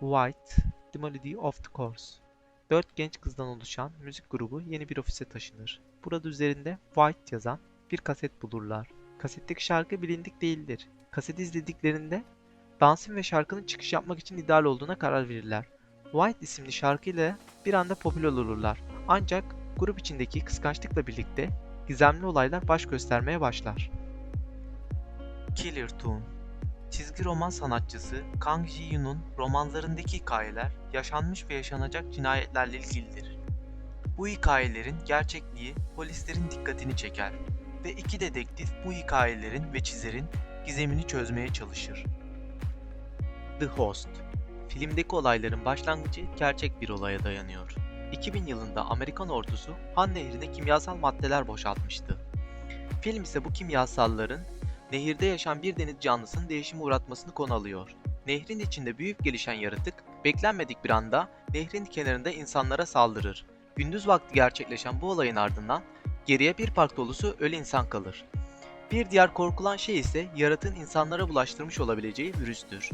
White, The Melody of the Course. Dört genç kızdan oluşan müzik grubu yeni bir ofise taşınır. Burada üzerinde White yazan bir kaset bulurlar. Kasetteki şarkı bilindik değildir. Kaseti izlediklerinde dansın ve şarkının çıkış yapmak için ideal olduğuna karar verirler. White isimli şarkıyla bir anda popüler olurlar. Ancak grup içindeki kıskançlıkla birlikte gizemli olaylar baş göstermeye başlar. Killer Tune Çizgi roman sanatçısı Kang Ji-yoon'un romanlarındaki hikayeler yaşanmış ve yaşanacak cinayetlerle ilgilidir. Bu hikayelerin gerçekliği polislerin dikkatini çeker ve iki dedektif bu hikayelerin ve çizerin gizemini çözmeye çalışır. The Host Filmdeki olayların başlangıcı gerçek bir olaya dayanıyor. 2000 yılında Amerikan ordusu Han Nehri'ne kimyasal maddeler boşaltmıştı. Film ise bu kimyasalların nehirde yaşayan bir deniz canlısının değişime uğratmasını konu alıyor. Nehrin içinde büyük gelişen yaratık, beklenmedik bir anda nehrin kenarında insanlara saldırır. Gündüz vakti gerçekleşen bu olayın ardından geriye bir park dolusu ölü insan kalır. Bir diğer korkulan şey ise yaratığın insanlara bulaştırmış olabileceği virüstür.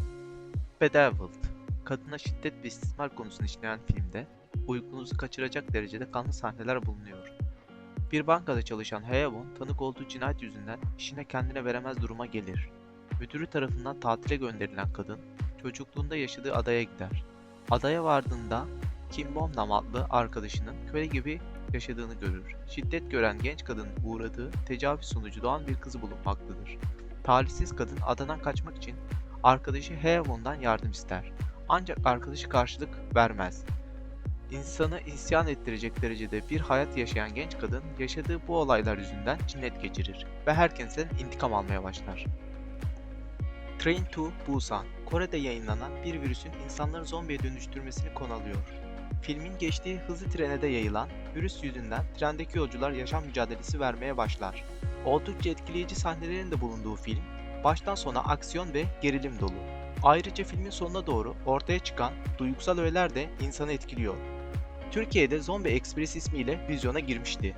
Bedeviled Kadına şiddet ve istismar konusunu işleyen filmde uykunuzu kaçıracak derecede kanlı sahneler bulunuyor. Bir bankada çalışan Hayawon tanık olduğu cinayet yüzünden işine kendine veremez duruma gelir. Müdürü tarafından tatile gönderilen kadın çocukluğunda yaşadığı adaya gider. Adaya vardığında Kim Bom-nam adlı arkadaşının köle gibi yaşadığını görür. Şiddet gören genç kadının uğradığı tecavüz sonucu doğan bir kızı bulunmaktadır. Talihsiz kadın adadan kaçmak için arkadaşı Hayawon'dan yardım ister. Ancak arkadaşı karşılık vermez. İnsanı isyan ettirecek derecede bir hayat yaşayan genç kadın yaşadığı bu olaylar yüzünden cinnet geçirir ve herkesten intikam almaya başlar. Train to Busan, Kore'de yayınlanan bir virüsün insanları zombiye dönüştürmesini konu alıyor. Filmin geçtiği hızlı trene de yayılan virüs yüzünden trendeki yolcular yaşam mücadelesi vermeye başlar. Oldukça etkileyici sahnelerin de bulunduğu film, baştan sona aksiyon ve gerilim dolu. Ayrıca filmin sonuna doğru ortaya çıkan duygusal öğeler de insanı etkiliyor. Türkiye'de Zombie Express ismiyle vizyona girmişti.